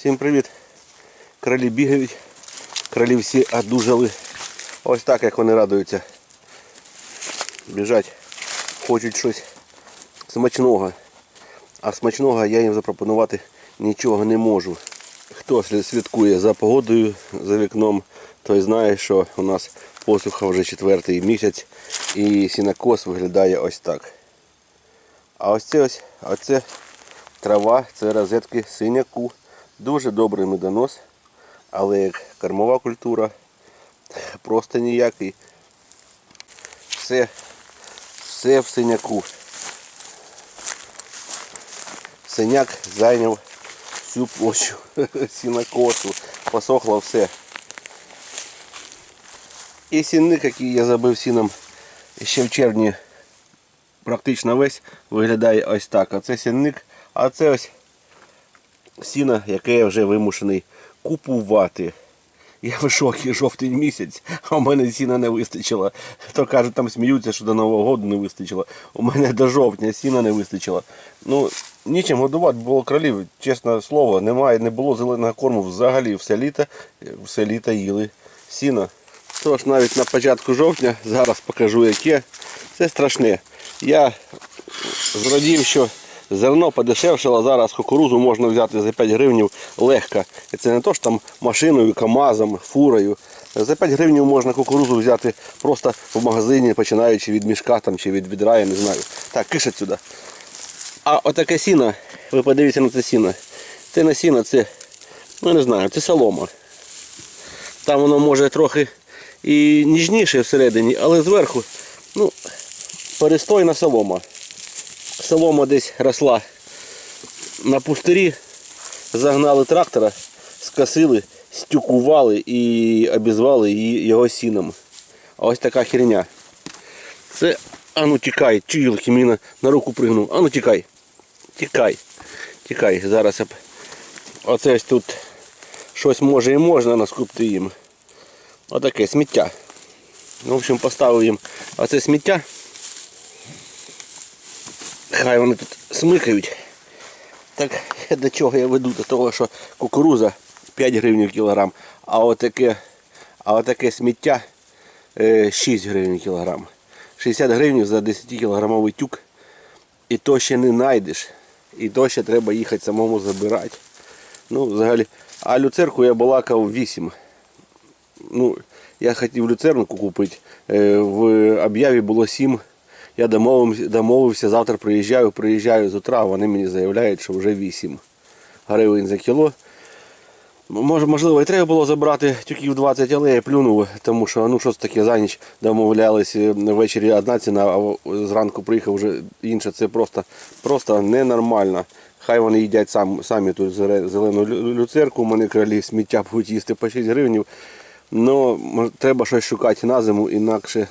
Всім привіт! Кролі бігають, кролі всі одужали. Ось так як вони радуються. Біжать, хочуть щось смачного. А смачного я їм запропонувати нічого не можу. Хто слідкує за погодою за вікном, той знає, що у нас посуха вже четвертий місяць і сінокос виглядає ось так. А ось це ось, а це трава, це розетки синяку. Дуже добрий медонос, але як кормова культура просто ніякий. Все, все в синяку. Синяк зайняв всю площу сінокосу. Посохло все. І сінник, який я забив сіном ще в червні, практично весь виглядає ось так. А це сінник, а це ось сіно, яке я вже вимушений купувати. Я в шокі жовтий місяць, а у мене сіна не вистачило. То кажуть, там сміються, що до Нового року не вистачило. У мене до жовтня сіна не вистачило. Ну, нічим годувати було кролів, чесне слово, немає, не було зеленого корму взагалі все літо, все літо їли сіно. Тож навіть на початку жовтня, зараз покажу яке, це страшне. Я зрадів, що зерно подешевшало, зараз кукурузу можна взяти за 5 гривнів легко. І це не то що там машиною, КАМАЗом, фурою. За 5 гривнів можна кукурузу взяти просто в магазині, починаючи від мішка там, чи від відра, я не знаю. Так, кишать сюди. А отаке сіно, ви подивіться на це сіно. Це не сіно, це, ну не знаю, це солома. Там воно може трохи і ніжніше всередині, але зверху, ну, перестойна солома. Солома десь росла на пустирі, загнали трактора, скосили, стюкували і обізвали її його сіном. А ось така херня. Це, а ну тікай, чилки мені на, руку пригнув. А ну тікай. Тікай. Тікай. Зараз оце ось тут щось може і можна наскупти їм. Отаке сміття. В общем, поставив їм оце сміття. Хай вони тут смикають. Так до чого я веду? До того, що кукуруза 5 гривень кілограм, а отаке, а отаке сміття е, 6 гривень кілограм. 60 гривень за 10 кілограмовий тюк. І то ще не знайдеш. І то ще треба їхати самому забирати. Ну, взагалі. А люцерку я балакав 8. Ну, я хотів люцернку купити. Е, В об'яві було 7. Я домовився, домовився, завтра приїжджаю, приїжджаю з утра, вони мені заявляють, що вже 8 гривень за кіло. Можливо, і треба було забрати тюків 20, але я плюнув, тому що ну що це таке за ніч домовлялися ввечері одна ціна, а зранку приїхав вже інша. Це просто, просто ненормально. Хай вони їдять сам, самі тут зелену люцерку, у мене кролі сміття будуть їсти по 6 гривень. Ну, треба щось шукати на зиму, інакше,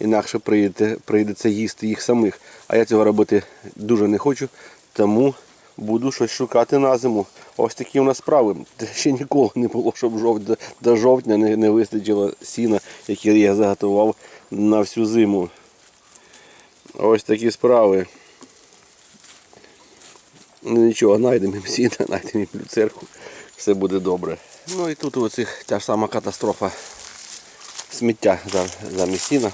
інакше прийде, прийдеться їсти їх самих. А я цього робити дуже не хочу, тому буду щось шукати на зиму. Ось такі у нас справи. Ще ніколи не було, щоб жов... до- жовтня не, не вистачило сіна, яке я заготував на всю зиму. Ось такі справи. Ну нічого, знайдемо сіна, знайдемо люцерку, все буде добре. Ну і тут оцих та ж сама катастрофа сміття за- замість сіна.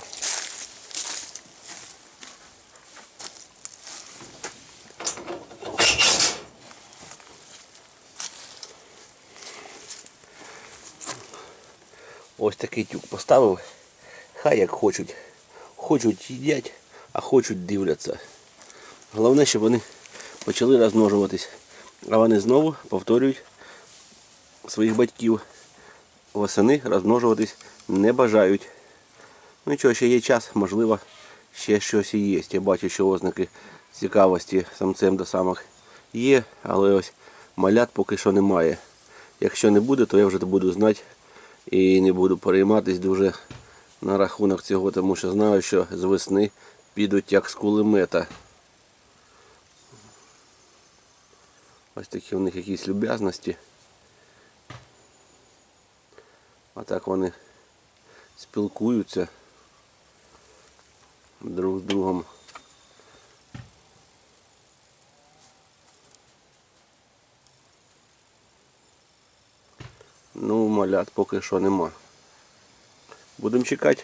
Ось такий тюк поставив. Хай як хочуть. Хочуть їдять, а хочуть дивляться. Головне, щоб вони почали розмножуватись. А вони знову повторюють своїх батьків. Восени розмножуватись не бажають. Ну нічого, ще є час, можливо, ще щось і є. Я бачу, що ознаки цікавості самцем до самок є, але ось малят поки що немає. Якщо не буде, то я вже буду знати і не буду перейматись дуже на рахунок цього, тому що знаю, що з весни підуть як з кулемета. Ось такі у них якісь люб'язності. А так вони спілкуються друг з другом. Ну, малят поки що нема. Будемо чекати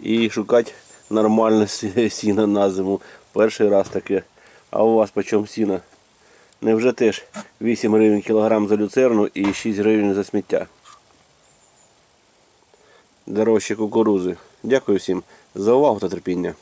і шукати нормальне сі- сіно на зиму. Перший раз таке. А у вас по чому сіно? Невже теж 8 гривень кілограм за люцерну і 6 гривень за сміття? Дорожче кукурузи. Дякую всім за увагу та терпіння.